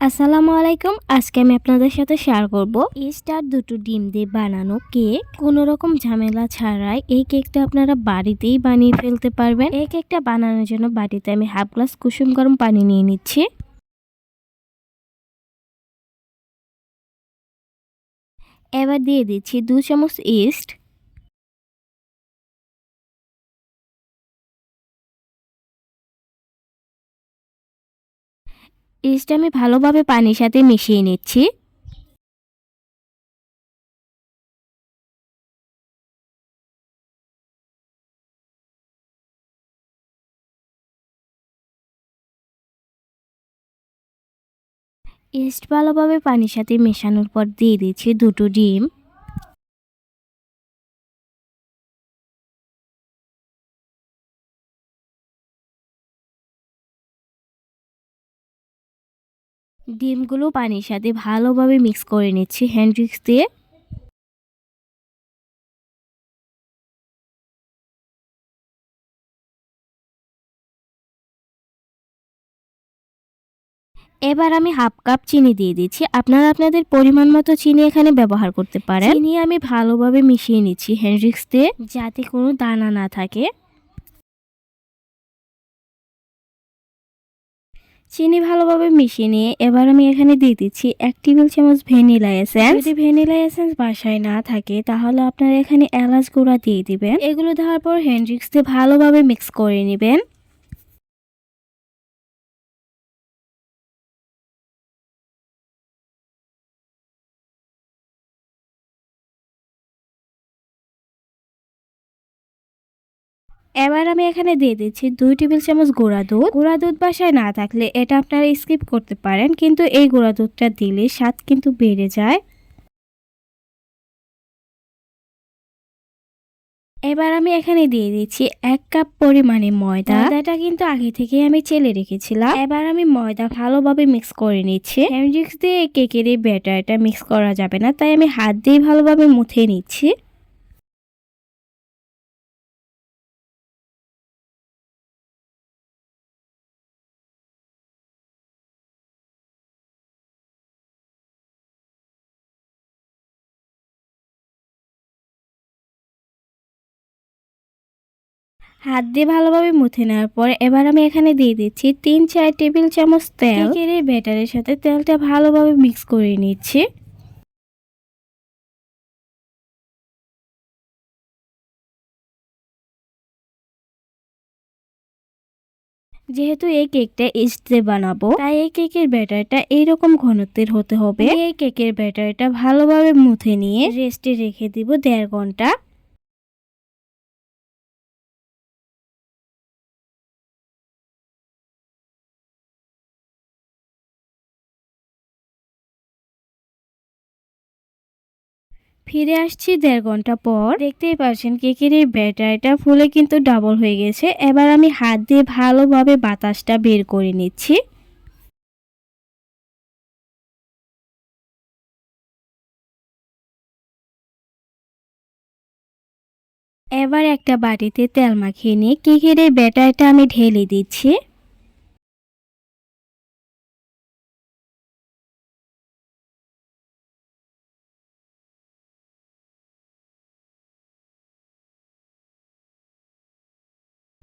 আসসালামু আলাইকুম। আজকে আমি আপনাদের সাথে শেয়ার করব স্টার দুটো ডিম দিয়ে বানানো কেক কোনো রকম ঝামেলা ছাড়াই এই কেকটা আপনারা বাড়িতেই বানিয়ে ফেলতে পারবেন। এই কেকটা বানানোর জন্য বাড়িতে আমি হাফ গ্লাস কুসুম গরম পানি নিয়ে নিচ্ছি। এবার দিয়ে দিচ্ছি দু চামচ ইস্ট ইস্টটা আমি ভালোভাবে পানির সাথে মিশিয়ে নিচ্ছি। ইস্ট ভালোভাবে পানির সাথে মেশানোর পর দিয়ে দিচ্ছি দুটো ডিম। ডিমগুলো পানির সাথে ভালোভাবে মিক্স করে নিচ্ছি হ্যান্ড উইক্স দিয়ে। এবার আমি হাফ কাপ চিনি দিয়ে দিচ্ছি। আপনারা আপনাদের পরিমাণ মতো চিনি এখানে ব্যবহার করতে পারেন। চিনি আমি ভালোভাবে মিশিয়ে নিচ্ছি হ্যান্ড্রিক্স দিয়ে। যাতে কোনো দানা না থাকে। চিনি ভালোভাবে মিশিয়ে নিয়ে এবার আমি এখানে দিয়ে দিচ্ছি এক টেবিল চামচ ভ্যানিলা এসেন্স। যদি ভ্যানিলা এসেন্স বাসায় না থাকে, তাহলে আপনারা এখানে এলাচ গুঁড়া দিয়ে দিবেন। এগুলো দেওয়ার পর হ্যান্ড্রিক্স দিয়ে ভালোভাবে মিক্স করে নেবেন। এবার আমি এখানে দিয়ে দিচ্ছি দুই টেবিল চামচ গুঁড়া দুধ। গুঁড়া দুধ বাসায় না থাকলে এটা আপনারা স্কিপ করতে পারেন, কিন্তু এই গুঁড়া দুধটা দিলে স্বাদ কিন্তু বেড়ে যায়। এবার আমি এখানে দিয়ে দিচ্ছি এক কাপ পরিমাণে ময়দা। ময়দাটা কিন্তু আগে থেকে আমি চেলে রেখেছিলাম। এবার আমি ময়দা ভালোভাবে মিক্স করে নিচ্ছি। হ্যান্ডজিক্স দিয়ে কেকের এই ব্যাটারটা মিক্স করা যাবে না, তাই আমি হাত দিয়ে ভালোভাবে মুথে নিচ্ছি। হাত দিয়ে ভালোভাবে মুছে নেওয়ার পর এবার আমি এখানে দিয়ে দিচ্ছি তিন চার টেবিল চামচ তেল। এই ব্যাটারের সাথে তেলটা ভালোভাবে মিক্স করে নিচ্ছি। যেহেতু এই কেকটা ইস্টে বানাবো তাই এই কেকের ব্যাটারটা এইরকম ঘনত্বের হতে হবে। এই কেকের ব্যাটারটা ভালোভাবে মুথে নিয়ে রেস্টে রেখে দিব দেড় ঘণ্টা। ফিরে আসছি দেড় ঘণ্টা পর। দেখতেই পাচ্ছেন কেকের এই ব্যাটারটা ফুলে কিন্তু ডাবল হয়ে গেছে। এবার আমি হাত দিয়ে ভালোভাবে বাতাসটা বের করে নিচ্ছি। এবার একটা বাটিতে তেল মাখিয়ে নিয়ে কেকের এই ব্যাটারটা আমি ঢেলে দিচ্ছি।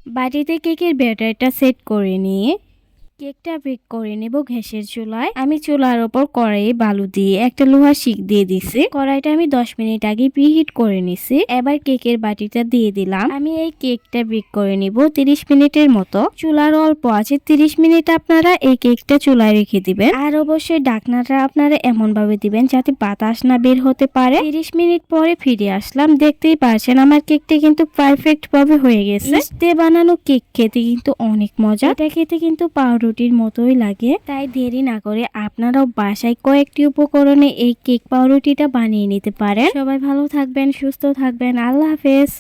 বাটিতে কেকের ব্যাটারটা সেট করে নিয়ে কেকটা বেক করে নেব গ্যাসের চুলায়। আমি চুলার ওপর কড়াইয়ে বালু দিয়ে একটা লোহার শিক দিয়ে দিছি। কড়াইটা আমি দশ মিনিট আগে প্রিহিট করে নিছি। এবার কেকের বাটিটা দিয়ে দিলাম। আমি এই কেকটা বেক করে নিব তিরিশ মিনিটের মতো। চুলার অল্প আছে তিরিশ মিনিট আপনারা এই কেকটা চুলায় রেখে দিবেন। আর অবশ্যই ডাকনাটা আপনারা এমন ভাবে দিবেন যাতে বাতাস না বের হতে পারে। তিরিশ মিনিট পরে ফিরে আসলাম। দেখতেই পারছেন আমার কেকটা কিন্তু পারফেক্ট ভাবে হয়ে গেছে। বানানো কেক খেতে কিন্তু অনেক মজা। এটা খেতে কিন্তু পাউডার রুটির মতোই লাগে। তাই দেরি না করে আপনারাও বাসায় কয়েকটি উপকরণে এই কেক পাউরুটিটা বানিয়ে নিতে পারেন। সবাই ভালো থাকবেন, সুস্থ থাকবেন। আল্লাহ হাফেজ।